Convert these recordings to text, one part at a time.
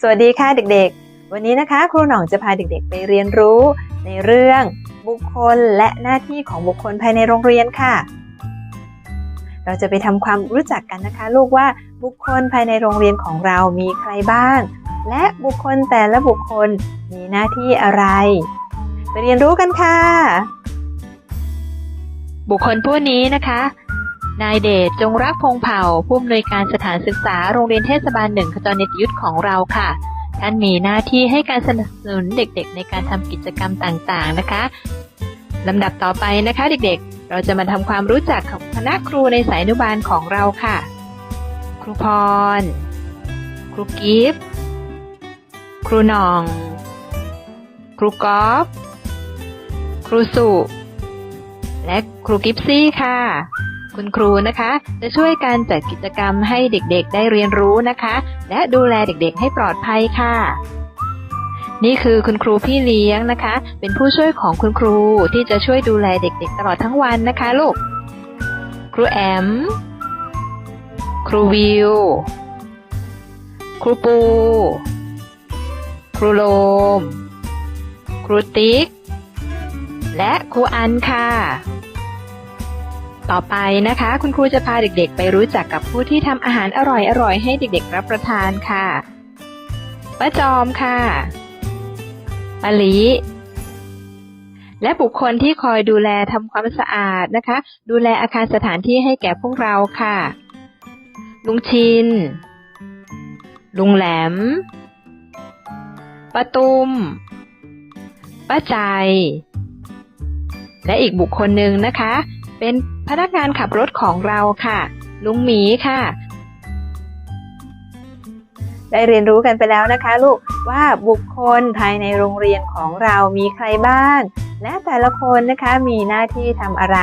สวัสดีค่ะเด็กๆ วันนี้นะคะครูหน่องจะพาเด็กๆ ไปเรียนรู้ ในเรื่องบุคคลและหน้าที่ของบุคคลภายในโรงเรียนค่ะ เราจะไปทำความรู้จักกันนะคะ ลูกว่าบุคคลภายในโรงเรียนของเรามีใครบ้าง และบุคคลแต่ละบุคคลมีหน้าที่อะไร ไปเรียนรู้กันค่ะ บุคคลผู้นี้นะคะ นายเดชจงรักพงเผ่าผู้อำนวยการสถานศึกษาโรงเรียนเทศบาลหนึ่งขจรเนตยุทธของเราค่ะ ท่านมีหน้าที่ให้การสนับสนุนเด็กๆ ในการทำกิจกรรมต่างๆนะคะลำดับต่อไปนะคะเด็กๆ เราจะมาทำความรู้จักกับคณะครูในสายนุบาลของเราค่ะ ครูพร ครูกิฟต์ครูหนอง ครูกอล์ฟครูสุ และครูกิฟซี่ค่ะ คุณครูนะคะ จะช่วยการจัดกิจกรรมให้เด็กๆได้เรียนรู้นะคะ และดูแลเด็กๆให้ปลอดภัยค่ะนี่คือคุณครูพี่เลี้ยงนะคะ เป็นผู้ช่วยของคุณครูที่จะช่วยดูแลเด็กๆ ตลอดทั้งวันนะคะลูก ครูแอม ครูวิว ครูปู ครูโลม ครูติ๊ก และครูอันค่ะ ต่อไปนะคะ คุณครูจะพาเด็กๆ ไปรู้จักกับผู้ที่ทำอาหารอร่อยๆ ให้เด็กๆ รับประทานค่ะป้าจอมค่ะป้าลิและบุคคลที่คอยดูแลทำความสะอาดนะคะ ดูแลอาคารสถานที่ให้แก่พวกเราค่ะ ลุงชิน ลุงแหลมป้าตุ้มป้าใจ และอีกบุคคลหนึ่งนะคะ เป็นพนักงานขับรถของเราค่ะ ลุงหมีค่ะ ได้เรียนรู้กันไปแล้วนะคะ ลูกว่าบุคคลภายในโรงเรียนของเรามีใครบ้าง และแต่ละคนนะคะมีหน้าที่ทำอะไร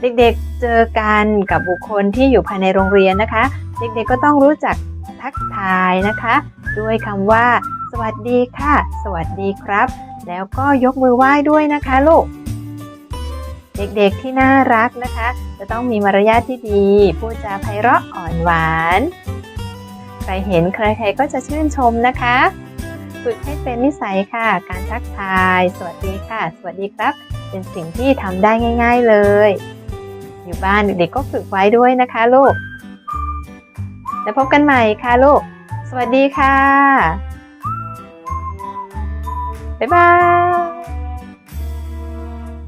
เด็กๆเจอกันกับบุคคลที่อยู่ภายในโรงเรียนนะคะ เด็กๆก็ต้องรู้จักทักทายนะคะ ด้วยคำว่า สวัสดีค่ะ สวัสดีครับ แล้วก็ยกมือไหว้ด้วยนะคะลูก เด็กๆที่น่ารักนะคะ จะต้องมีมารยาทที่ดี พูดจาไพเราะอ่อนหวาน ใครเห็นใครๆก็จะชื่นชมนะคะ ฝึกให้เป็นนิสัยค่ะ การทักทาย สวัสดีค่ะ สวัสดีครับ เป็นสิ่งที่ทำได้ง่าย ๆเลย อยู่บ้านเด็กๆก็ฝึกไว้ด้วยนะคะลูกแล้วพบกันใหม่ค่ะลูก สวัสดีค่ะ บ๊ายบาย